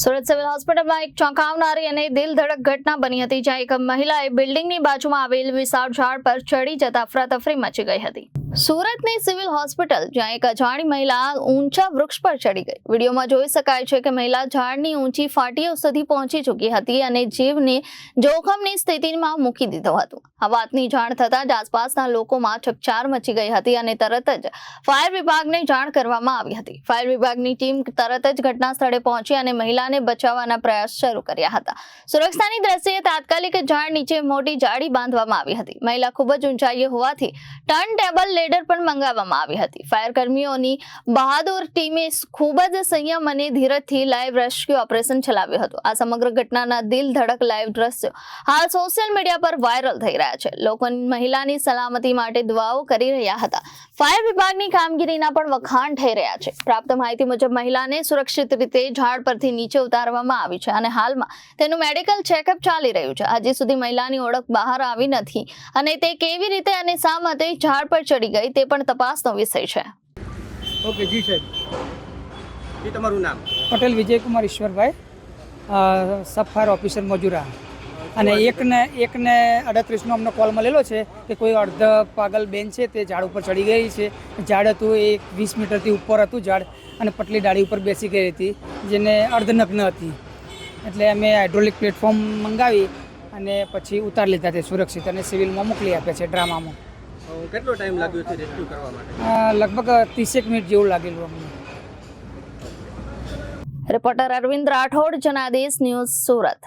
Surat civil હોસ્પિટલમાં એક ચોંકાવનારી અને દિલ ધડક ઘટના બની હતી જ્યાં એક મહિલાએ બિલ્ડિંગની બાજુમાં આવેલ વિશાળ ઝાડ પર ચડી જતા અફરાતફરી મચી ગઈ હતી. સુરતની સિવિલ હોસ્પિટલ, જ્યાં એક અજાણી મહિલા ઊંચા વૃક્ષ પર ચડી ગઈ. વિડીયોમાં જોઈ શકાય છે કે મહિલા ઝાડની ઊંચી ફાટીઓ સુધી પહોંચી ચૂકી હતી અને જીવને જોખમની સ્થિતિમાં મૂકી દીધો હતો. આ વાતની જાણ થતાં જ આસપાસના લોકોમાં ચકચાર મચી ગઈ હતી અને તરત જ ફાયર વિભાગને જાણ કરવામાં આવી હતી. ફાયર વિભાગની ટીમ તરત જ ઘટના સ્થળે પહોંચી અને મહિલાને બચાવવાના પ્રયાસ શરૂ કર્યા હતા. સુરક્ષાની દ્રષ્ટિએ તાત્કાલિક ઝાડ નીચે મોટી જાળી બાંધવામાં આવી હતી. મહિલા ખૂબ જ ઊંચાઈએ હોવાથી ટર્ન ટેબલ લેડર પણ મંગાવવામાં આવી હતી. ફાયર કર્મીઓની બહાદુર ટીમે ખૂબ જ સંયમ અને ધીરજથી લાઈવ રેસ્ક્યુ ઓપરેશન ચલાવ્યું હતું. આ સમગ્ર ઘટનાના દિલ ધડક લાઈવ દ્રશ્યો હાલ સોશિયલ મીડિયા પર વાયરલ થઈ રહ્યા છે. લોકો મહિલાની સલામતી માટે દુઆઓ કરી રહ્યા હતા. ફાયર વિભાગની કામગીરીના પણ વખાણ થઈ રહ્યા છે. પ્રાપ્ત માહિતી મુજબ મહિલાને સુરક્ષિત રીતે ઝાડ પરથી નીચે ઉતારવામાં આવી છે અને હાલમાં તેનું મેડિકલ ચેકઅપ ચાલી રહ્યું છે. હજી સુધી મહિલાની ઓળખ બહાર આવી નથી અને તે કેવી રીતે અને શા માટે ઝાડ પર ચડી ગઈ તે પણ તપાસનો વિષય છે. ઓકે જી સાહેબ. તમારું નામ? Patel Vijaykumar Ishwarbhai sub fire officer Majura. અને એકને એકને અડત્રીસનો અમને કોલ મળેલો છે કે કોઈ અર્ધ પાગલ બેન છે તે ઝાડ ઉપર ચડી ગઈ છે. ઝાડ હતું એ વીસ મીટરથી ઉપર હતું ઝાડ અને પટલી ડાળી ઉપર બેસી ગઈ હતી જેને અર્ધનગ્ન હતી. એટલે અમે હાઇડ્રોલિક પ્લેટફોર્મ મંગાવી અને પછી ઉતાર લીધા તે સુરક્ષિત અને સિવિલમાં મોકલી આપ્યા છે ડ્રામામાં. કેટલો ટાઈમ લાગ્યો છે રેસ્ક્યુ કરવા માટે? લગભગ ત્રીસેક મિનિટ જેવું લાગેલું અમને. Reporter Arvind Rathod Janadesh news Surat.